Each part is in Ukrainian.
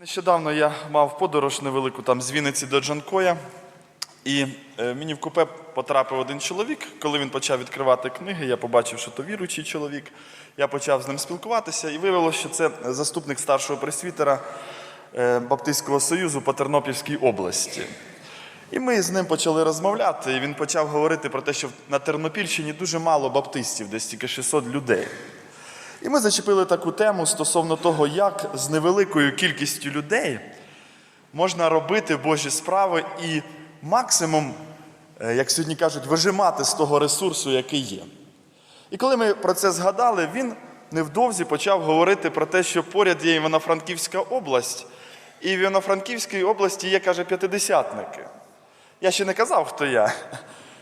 Нещодавно я мав подорож невелику там з Вінниці до Джанкоя, і е, мені в купе потрапив один чоловік. Коли він почав відкривати книги, я побачив, що то віруючий чоловік. Я почав з ним спілкуватися, і виявилося, що це заступник старшого пресвітера е, Баптистського союзу по Тернопільській області. І ми з ним почали розмовляти, і він почав говорити про те, що на Тернопільщині дуже мало баптистів, десь тільки 600 людей. І ми зачепили таку тему стосовно того, як з невеликою кількістю людей можна робити Божі справи і максимум, е, як сьогодні кажуть, вижимати з того ресурсу, який є. І коли ми про це згадали, він невдовзі почав говорити про те, що поряд є Івано-Франківська область, і в Івано-Франківській області є, каже, п'ятидесятники. Я ще не казав, хто я.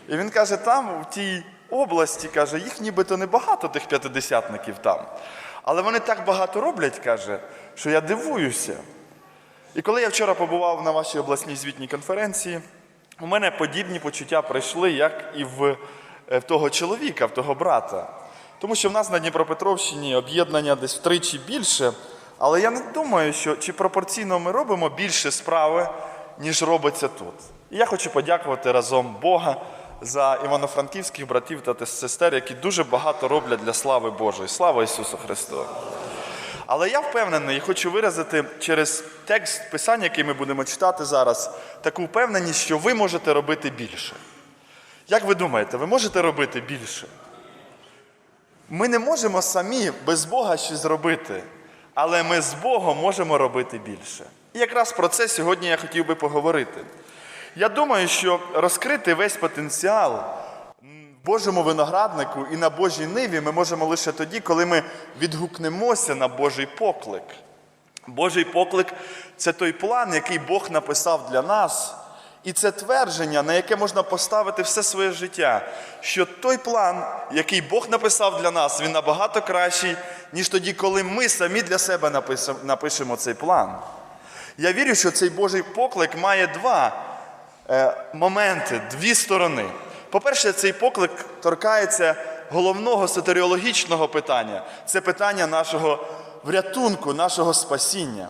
І він каже, там, в тій області, каже, їх нібито небагато тих п'ятидесятників там. Але вони так багато роблять, каже, що я дивуюся. І коли я вчора побував на вашій обласній звітній конференції, у мене подібні почуття прийшли, як і в, е, в того чоловіка, в того брата. Тому що в нас на Дніпропетровщині об'єднання десь втричі більше, але я не думаю, що чи пропорційно ми робимо більше справи, ніж робиться тут. І я хочу подякувати разом Бога за івано-франківських братів та сестер, які дуже багато роблять для слави Божої. Слава Ісусу Христу! Але я впевнений і хочу виразити через текст писання, який ми будемо читати зараз, таку впевненість, що ви можете робити більше. Як ви думаєте, ви можете робити більше? Ми не можемо самі без Бога щось зробити, але ми з Богом можемо робити більше. І якраз про це сьогодні я хотів би поговорити. Я думаю, що розкрити весь потенціал Божому винограднику і на Божій ниві ми можемо лише тоді, коли ми відгукнемося на Божий поклик. Божий поклик це той план, який Бог написав для нас, і це твердження, на яке можна поставити все своє життя. Що той план, який Бог написав для нас, він набагато кращий, ніж тоді, коли ми самі для себе напишемо цей план. Я вірю, що цей Божий поклик має два моменти, дві сторони. По-перше, цей поклик торкається головного сотеріологічного питання. Це питання нашого врятунку, нашого спасіння.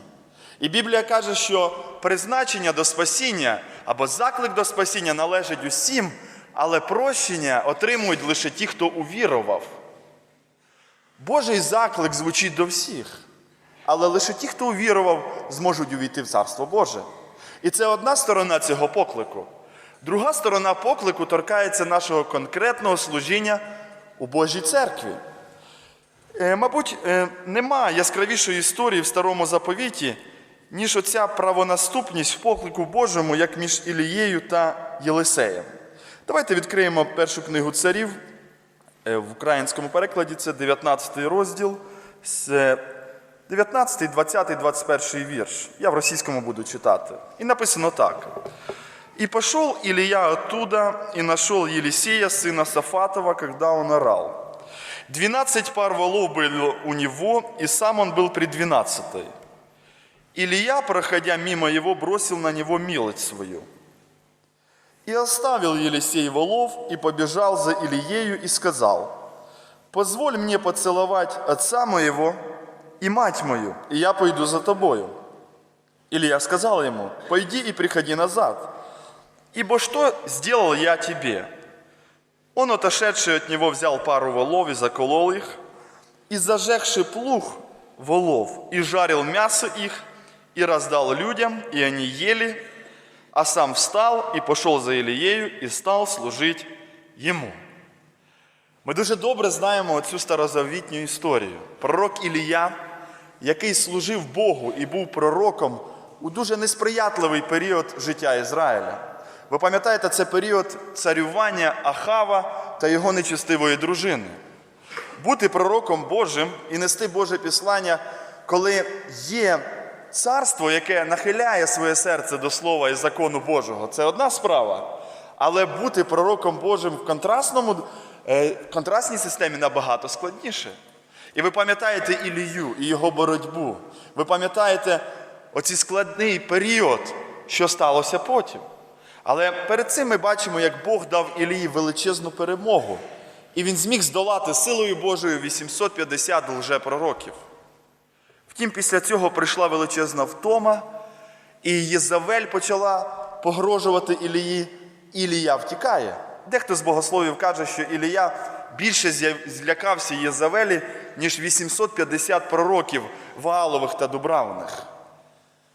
І Біблія каже, що призначення до спасіння або заклик до спасіння належить усім, але прощення отримують лише ті, хто увірував. Божий заклик звучить до всіх, але лише ті, хто увірував, зможуть увійти в Царство Боже. І це одна сторона цього поклику. Друга сторона поклику торкається нашого конкретного служіння у Божій церкві. Е, Мабуть, е, нема яскравішої історії в старому заповіті, ніж оця правонаступність в поклику Божому, як між Ілією та Єлисеєм. Давайте відкриємо першу книгу царів. Е, В українському перекладі це 19 розділ, з 19, 20, 21 вірш. Я в російському буду читати. І написано так. «И пошел Илья оттуда и нашел Елисея, сына Сафатова, когда он орал. Двенадцать пар волов было у него, и сам он был при двенадцатой. Илья, проходя мимо его, бросил на него милость свою. И оставил Елисей волов и побежал за Илиею и сказал, «Позволь мне поцеловать отца моего и мать мою, и я пойду за тобою». Илья сказал ему, «Пойди и приходи назад, ибо что сделал я тебе?» Он, отошедший от него, взял пару волов и заколол их, и зажегший плуг волов, и жарил мясо их, и раздал людям, и они ели, а сам встал и пошел за Илією і став служити йому. Ми дуже добре знаємо цю старозавітню історію. Пророк Ілія, який служив Богу і був пророком у дуже несприятливий період життя Ізраїля. Ви пам'ятаєте, це період царювання Ахава та його нечестивої дружини. Бути пророком Божим і нести Боже післання, коли є царство, яке нахиляє своє серце до слова і закону Божого, це одна справа. Але бути пророком Божим в контрастному, е, контрастній системі набагато складніше. І ви пам'ятаєте Ілію і його боротьбу. Ви пам'ятаєте оцей складний період, що сталося потім. Але перед цим ми бачимо, як Бог дав Ілії величезну перемогу. І він зміг здолати силою Божою 850 лжепророків. Втім, після цього прийшла величезна втома, і Єзавель почала погрожувати Ілії. Ілія втікає. Дехто з богословів каже, що Ілія більше злякався Єзавелі, ніж 850 пророків Ваалових та Дубравних.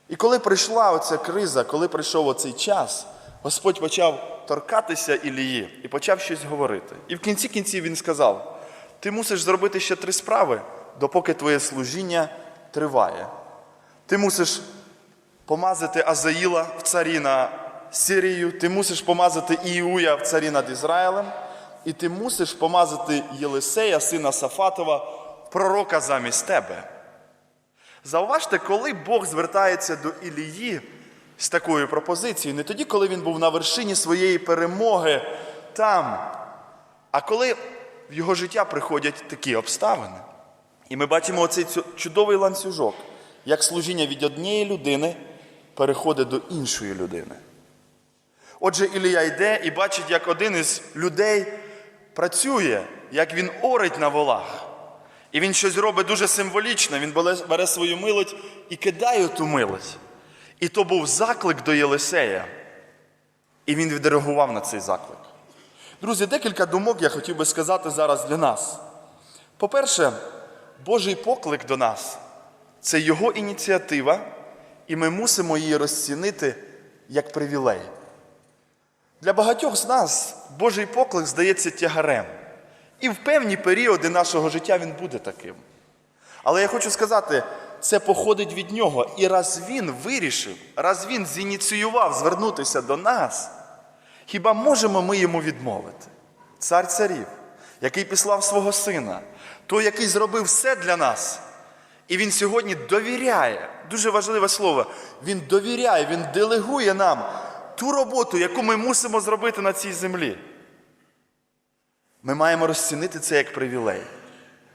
І коли прийшла оця криза, коли прийшов оцей час, Господь почав торкатися Ілії і почав щось говорити. І в кінці кінців він сказав: ти мусиш зробити ще три справи, допоки твоє служіння триває. Ти мусиш помазати Азаїла в царі на Сирію, ти мусиш помазати Іуя в царі над Ізраїлем, і ти мусиш помазати Єлисея, сина Сафатова, пророка замість тебе. Зауважте, коли Бог звертається до Ілії з такою пропозицією, не тоді, коли він був на вершині своєї перемоги там, а коли в його життя приходять такі обставини. І ми бачимо оцей чудовий ланцюжок, як служіння від однієї людини переходить до іншої людини. Отже, Ілія йде і бачить, як один із людей працює, як він орить на волах. І він щось робить дуже символічне. Він бере свою милость і кидає ту милость. І то був заклик до Єлисея. І він відреагував на цей заклик. Друзі, декілька думок я хотів би сказати зараз для нас. По-перше, Божий поклик до нас це його ініціатива, і ми мусимо її розцінити як привілей. Для багатьох з нас Божий поклик здається тягарем. І в певні періоди нашого життя він буде таким. Але я хочу сказати, це походить від нього. І раз він вирішив, раз він зініціював звернутися до нас, хіба можемо ми йому відмовити? Цар царів, який післав свого сина, той, який зробив все для нас. І він сьогодні довіряє, дуже важливе слово, він довіряє, він делегує нам ту роботу, яку ми мусимо зробити на цій землі. Ми маємо розцінити це як привілей,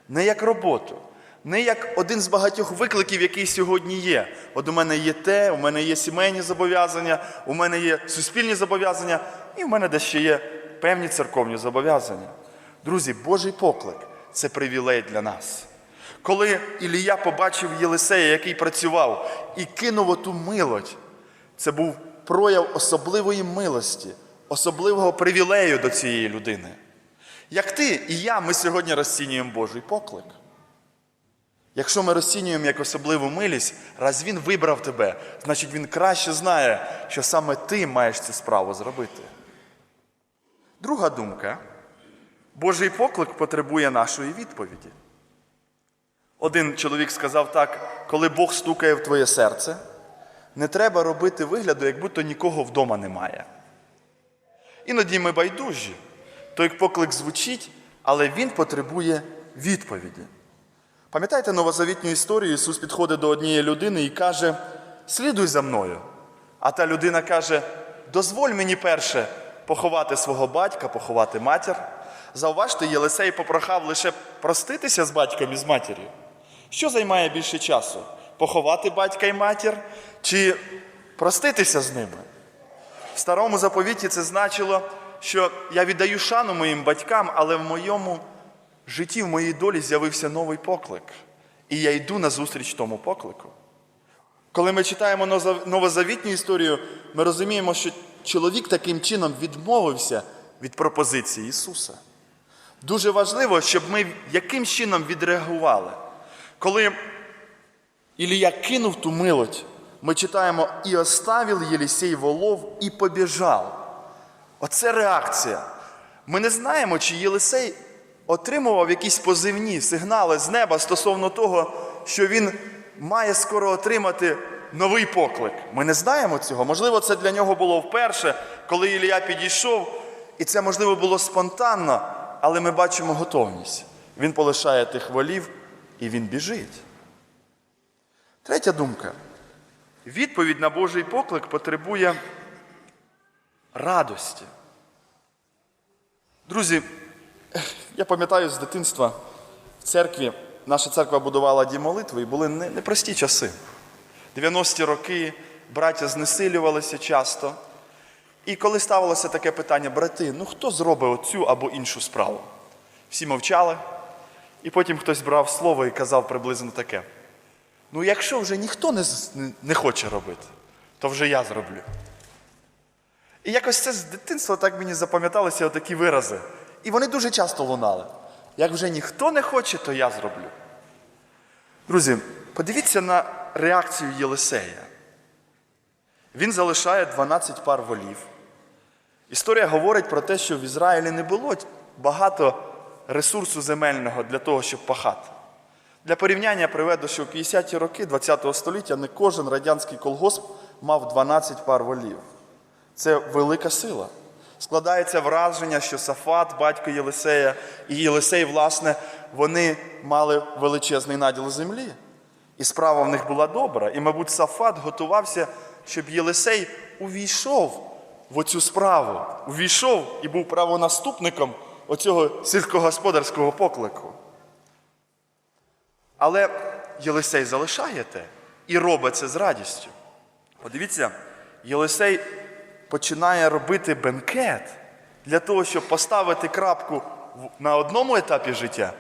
не як роботу, не як один з багатьох викликів, який сьогодні є. От у мене є те, у мене є сімейні зобов'язання, у мене є суспільні зобов'язання, і в мене дещо є певні церковні зобов'язання. Друзі, Божий поклик це привілей для нас. Коли Ілія побачив Єлисея, який працював, і кинув оту милость, це був прояв особливої милості, особливого привілею до цієї людини. Як ти і я, ми сьогодні розцінюємо Божий поклик. Якщо ми розцінюємо як особливу милість, раз він вибрав тебе, значить він краще знає, що саме ти маєш цю справу зробити. Друга думка. Божий поклик потребує нашої відповіді. Один чоловік сказав так: коли Бог стукає в твоє серце, не треба робити вигляду, як будто нікого вдома немає. Іноді ми байдужі. Той поклик звучить, але він потребує відповіді. Пам'ятаєте новозавітню історію? Ісус підходить до однієї людини і каже: слідуй за мною. А та людина каже: дозволь мені перше поховати свого батька, поховати матір. Зауважте, Єлисей попрохав лише проститися з батьком і з матір'ю. Що займає більше часу? Поховати батька і матір чи проститися з ними? В старому заповіті це значило, що я віддаю шану моїм батькам, але в моєму житті, в моїй долі з'явився новий поклик. І я йду назустріч тому поклику. Коли ми читаємо новозавітню історію, ми розуміємо, що чоловік таким чином відмовився від пропозиції Ісуса. Дуже важливо, щоб ми яким чином відреагували. Коли Ілія кинув ту милость, ми читаємо і оставив Єлісей волов і побіжав. Оце реакція. Ми не знаємо, чи Єлисей отримував якісь позивні сигнали з неба стосовно того, що він має скоро отримати новий поклик. Ми не знаємо цього. Можливо, це для нього було вперше, коли Ілія підійшов, і це, можливо, було спонтанно, але ми бачимо готовність. Він полишає тих волів і він біжить. Третя думка. Відповідь на Божий поклик потребує радості. Друзі, я пам'ятаю з дитинства в церкві, наша церква будувала дім молитви і були непрості часи. 90-ті роки браття знесилювалися часто. І коли ставилося таке питання, брати, ну хто зробить оцю або іншу справу? Всі мовчали, і потім хтось брав слово і казав приблизно таке. Ну, якщо вже ніхто не- не хоче робити, то вже я зроблю. І якось це з дитинства так мені запам'яталися отакі вирази. І вони дуже часто лунали. Як вже ніхто не хоче, то я зроблю. Друзі, подивіться на реакцію Єлисея. Він залишає 12 пар волів. Історія говорить про те, що в Ізраїлі не було багато ресурсу земельного для того, щоб пахати. Для порівняння приведу, що в 50-ті роки ХХ століття не кожен радянський колгосп мав 12 пар волів. Це велика сила. Складається враження, що Сафат, батько Єлисея, і Єлисей, власне, вони мали величезний наділ землі. І справа в них була добра. І, мабуть, Сафат готувався, щоб Єлисей увійшов в оцю справу, увійшов і був правонаступником оцього сільськогосподарського поклику. Але Єлисей залишає те і робить це з радістю. Подивіться, Єлисей починає робити бенкет для того, щоб поставити крапку на одному етапі життя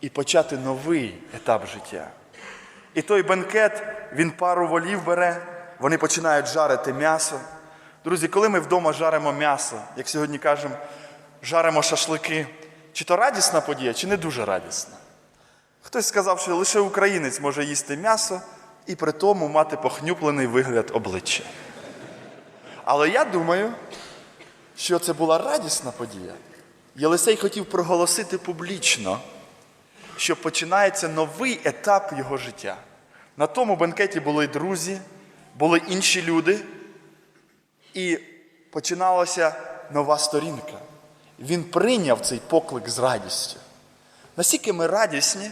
і почати новий етап життя. І той бенкет, він пару волів бере, вони починають жарити м'ясо. Друзі, коли ми вдома жаримо м'ясо, як сьогодні кажемо, жаримо шашлики, чи то радісна подія, чи не дуже радісна? Хтось сказав, що лише українець може їсти м'ясо і при тому мати похнюплений вигляд обличчя. Але я думаю, що це була радісна подія. Єлисей хотів проголосити публічно, що починається новий етап його життя. На тому бенкеті були друзі, були інші люди, і починалася нова сторінка. Він прийняв цей поклик з радістю. Наскільки ми радісні,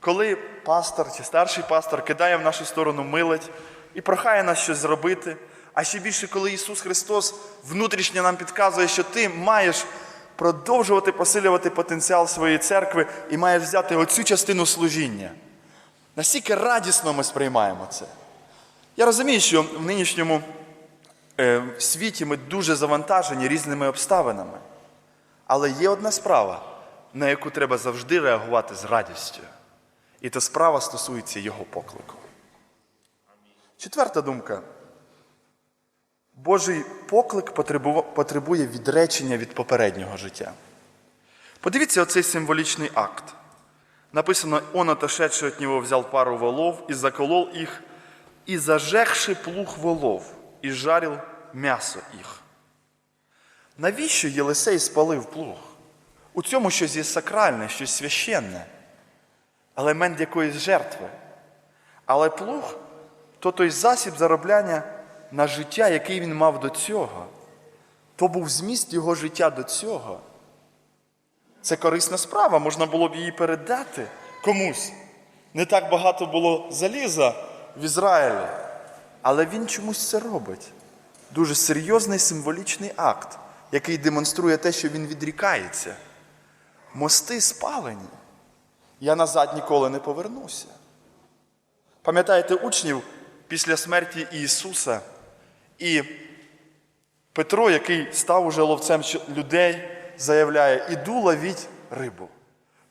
коли пастор чи старший пастор кидає в нашу сторону милить і прохає нас щось зробити, а ще більше, коли Ісус Христос внутрішньо нам підказує, що ти маєш продовжувати посилювати потенціал своєї церкви і маєш взяти оцю частину служіння. Настільки радісно ми сприймаємо це. Я розумію, що в нинішньому е, світі ми дуже завантажені різними обставинами. Але є одна справа, на яку треба завжди реагувати з радістю. І та справа стосується його поклику. Четверта думка. Божий поклик потребує відречення від попереднього життя. Подивіться оцей символічний акт. Написано, он отошедший от него взял пару волов и заколол их, и зажегши плуг волов, и жарил м'ясо їх. Навіщо Єлисей спалив плуг? У цьому щось є сакральне, щось священне, елемент якоїсь жертви. Але плуг то той засіб заробляння на життя, який він мав до цього. То був зміст його життя до цього. Це корисна справа, можна було б її передати комусь. Не так багато було заліза в Ізраїлі, але він чомусь це робить. Дуже серйозний символічний акт, який демонструє те, що він відрікається. Мости спалені. Я назад ніколи не повернуся. Пам'ятаєте учнів після смерті Ісуса і Петро, який став уже ловцем людей, заявляє: іду ловіть рибу.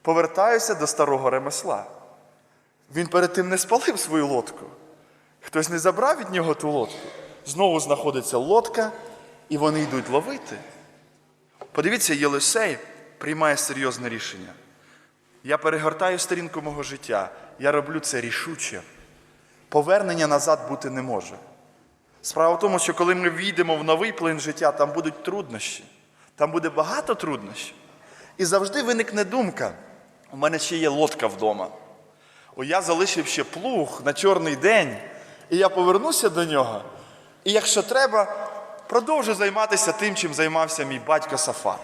Повертаюся до старого ремесла. Він перед тим не спалив свою лодку. Хтось не забрав від нього ту лодку. Знову знаходиться лодка, і вони йдуть ловити. Подивіться, Єлисей приймає серйозне рішення. Я перегортаю сторінку мого життя. Я роблю це рішуче. Повернення назад бути не може. Справа в тому, що коли ми війдемо в новий плин життя, там будуть труднощі. Там буде багато труднощів. І завжди виникне думка: у мене ще є лодка вдома. О, я залишив ще плуг на чорний день, і я повернуся до нього. І якщо треба, продовжу займатися тим, чим займався мій батько Сафат.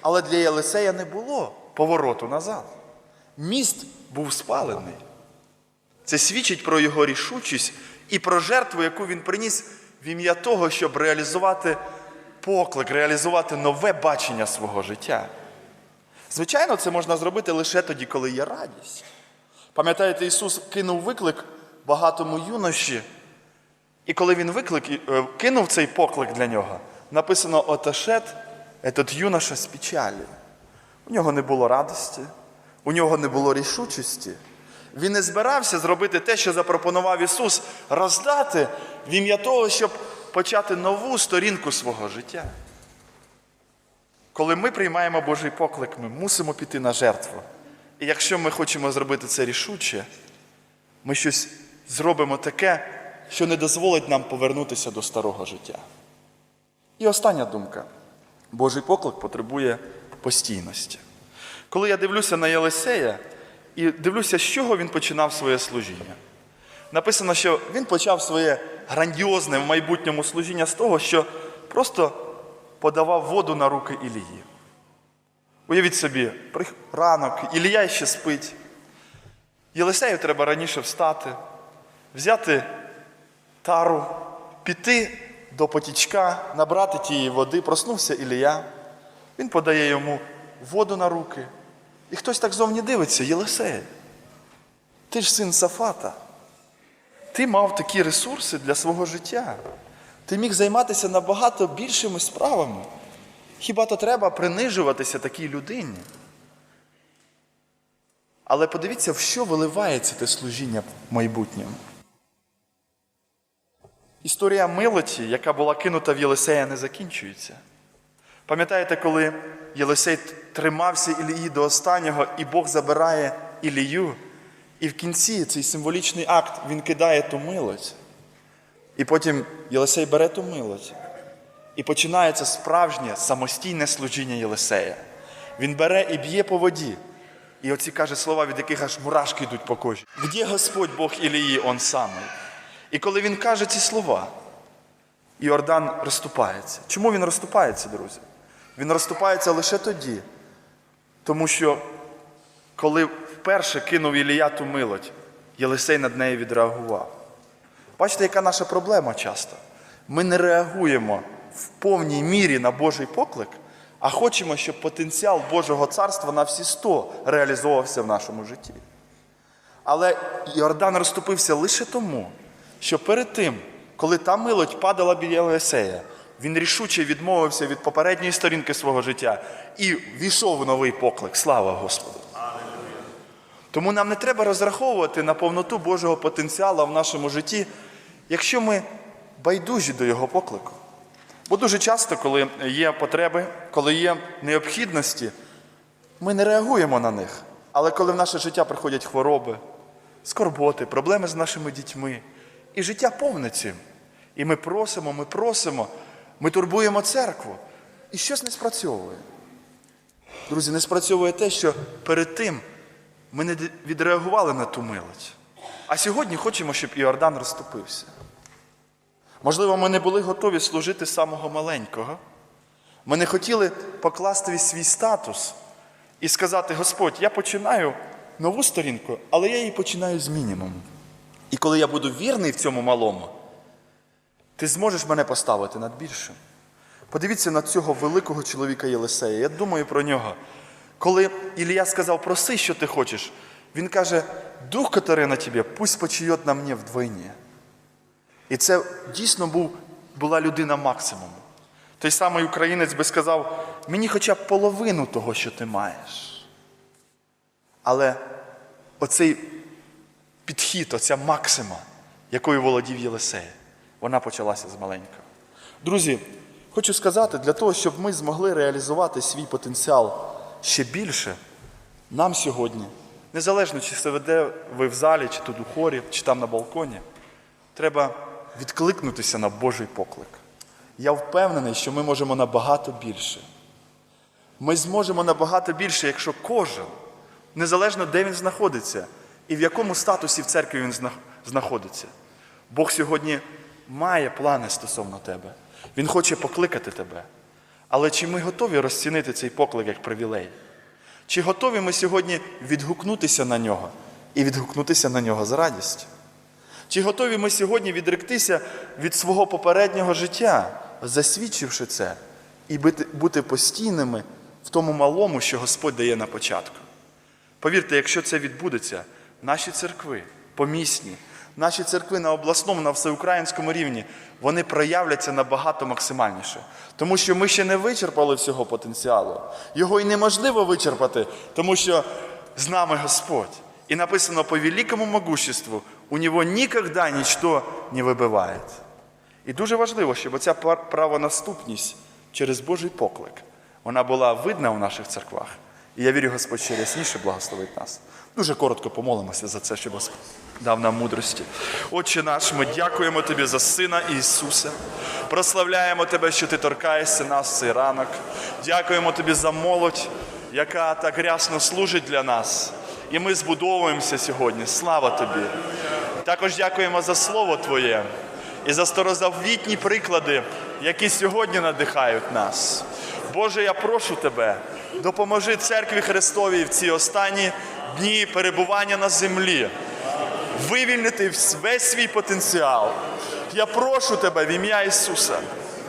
Але для Єлисея не було повороту назад. Міст був спалений. Це свідчить про його рішучість і про жертву, яку він приніс в ім'я того, щоб реалізувати поклик, реалізувати нове бачення свого життя. Звичайно, це можна зробити лише тоді, коли є радість. Пам'ятаєте, Ісус кинув виклик багатому юноші, і коли він виклик, е, кинув цей поклик для нього, написано Оташет, этот юноша з печалі. У нього не було радості, у нього не було рішучості. Він не збирався зробити те, що запропонував Ісус, роздати в ім'я того, щоб почати нову сторінку свого життя. Коли ми приймаємо Божий поклик, ми мусимо піти на жертву. І якщо ми хочемо зробити це рішуче, ми щось зробимо таке, що не дозволить нам повернутися до старого життя. І остання думка. Божий поклик потребує постійності. Коли я дивлюся на Єлисея і дивлюся, з чого він починав своє служіння. Написано, що він почав своє грандіозне в майбутньому служіння з того, що просто подавав воду на руки Ілії. Уявіть собі, ранок, Ілія ще спить. Єлисею треба раніше встати, взяти тару, піти до потічка, набрати тієї води, проснувся Ілія. Він подає йому воду на руки. І хтось так зовні дивиться, Єлисей, ти ж син Сафата. Ти мав такі ресурси для свого життя. Ти міг займатися набагато більшими справами. Хіба то треба принижуватися такій людині? Але подивіться, в що виливається те служіння в майбутньому. Історія милоті, яка була кинута в Єлисея, не закінчується. Пам'ятаєте, коли Єлисей тримався Ілії до останнього, і Бог забирає Ілію, і в кінці цей символічний акт він кидає ту милость. І потім Єлисей бере ту милость. І починається справжнє самостійне служіння Єлисея. Він бере і б'є по воді. І оці каже слова, від яких аж мурашки йдуть по кожі. Где Господь Бог Ілії, Он самий? І коли він каже ці слова, Іордан розступається. Чому він розступається, друзі? Він розступається лише тоді, тому що коли вперше кинув Ілія ту милость, Єлисей над нею відреагував. Бачите, яка наша проблема часто? Ми не реагуємо в повній мірі на Божий поклик, а хочемо, щоб потенціал Божого царства на всі сто реалізовувався в нашому житті. Але Йордан розступився лише тому, що перед тим, коли та милость падала біля Єлисея, він рішуче відмовився від попередньої сторінки свого життя і війшов в новий поклик. Слава Господу! Тому нам не треба розраховувати на повноту Божого потенціалу в нашому житті, якщо ми байдужі до Його поклику. Бо дуже часто, коли є потреби, коли є необхідності, ми не реагуємо на них. Але коли в наше життя приходять хвороби, скорботи, проблеми з нашими дітьми, і життя повне цим. І ми просимо, ми просимо, ми турбуємо церкву, і щось не спрацьовує. Друзі, не спрацьовує те, що перед тим ми не відреагували на ту милость. А сьогодні хочемо, щоб Іордан розступився. Можливо, ми не були готові служити самого маленького. Ми не хотіли покласти свій статус і сказати: Господь, я починаю нову сторінку, але я її починаю з мінімуму. І коли я буду вірний в цьому малому, ти зможеш мене поставити над більшим. Подивіться на цього великого чоловіка Єлисея. Я думаю про нього. Коли Ілія сказав, проси, що ти хочеш, він каже, дух, який на тебе, пусть почує на мені вдвойні. І це дійсно був, була людина максимуму. Той самий українець би сказав, мені хоча б половину того, що ти маєш. Але оцей підхід, оця максима, якою володів Єлисей, вона почалася з маленького. Друзі, хочу сказати, для того, щоб ми змогли реалізувати свій потенціал ще більше, нам сьогодні, незалежно чи це веде ви в залі, чи тут у хорі, чи там на балконі, треба відкликнутися на Божий поклик. Я впевнений, що ми можемо набагато більше. Ми зможемо набагато більше, якщо кожен, незалежно де він знаходиться і в якому статусі в церкві він знаходиться. Бог сьогодні має плани стосовно тебе. Він хоче покликати тебе. Але чи ми готові розцінити цей поклик як привілей? Чи готові ми сьогодні відгукнутися на нього і відгукнутися на нього з радістю? Чи готові ми сьогодні відректися від свого попереднього життя, засвідчивши це, і бути, постійними в тому малому, що Господь дає на початку? Повірте, якщо це відбудеться, наші церкви помісні, наші церкви на обласному, на всеукраїнському рівні, вони проявляться набагато максимальніше. Тому що ми ще не вичерпали всього потенціалу. Його і неможливо вичерпати, тому що з нами Господь. И написано, по великому могуществу у него никогда ничто не вибиває. І дуже важливо, щоб ця правонаступність через Божий поклик, вона була видна у наших церквах. І я вірю, Господь ще рясніше благословить нас. Дуже коротко помолимося за це, щоб Господь дав нам мудрості. Отче наш, ми дякуємо Тобі за Сина Ісуса. Прославляємо Тебе, що Ти торкаєшся нас цей ранок. Дякуємо Тобі за молодь, яка так рясно служить для нас. І ми збудовуємося сьогодні. Слава Тобі! Також дякуємо за Слово Твоє і за старозавітні приклади, які сьогодні надихають нас. Боже, я прошу Тебе, допоможи церкві Христовій в ці останні дні перебування на землі, вивільнити весь свій потенціал. Я прошу Тебе в ім'я Ісуса.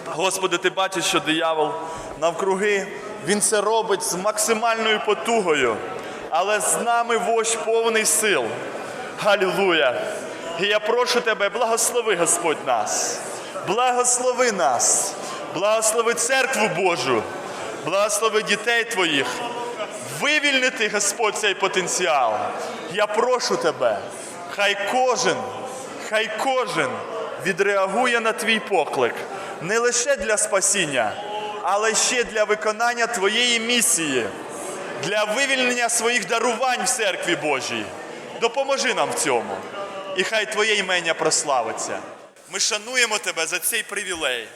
Господи, ти бачиш, що диявол навкруги, він це робить з максимальною потугою, але з нами вождь повний сил. Галілуя! І я прошу тебе, благослови Господь нас, благослови нас, благослови церкву Божу, благослови дітей твоїх, вивільнити Господь цей потенціал. Я прошу тебе, хай кожен, хай кожен відреагує на твій поклик не лише для спасіння, але ще для виконання твоєї місії, для вивільнення своїх дарувань в церкві Божій. Допоможи нам в цьому. І хай Твоє імення прославиться. Ми шануємо Тебе за цей привілей,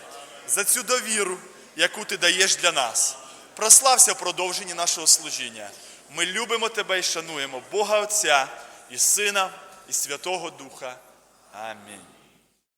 за цю довіру, яку ти даєш для нас. Прослався в продовженні нашого служіння. Ми любимо Тебе і шануємо Бога Отця і Сина, і Святого Духа. Амінь.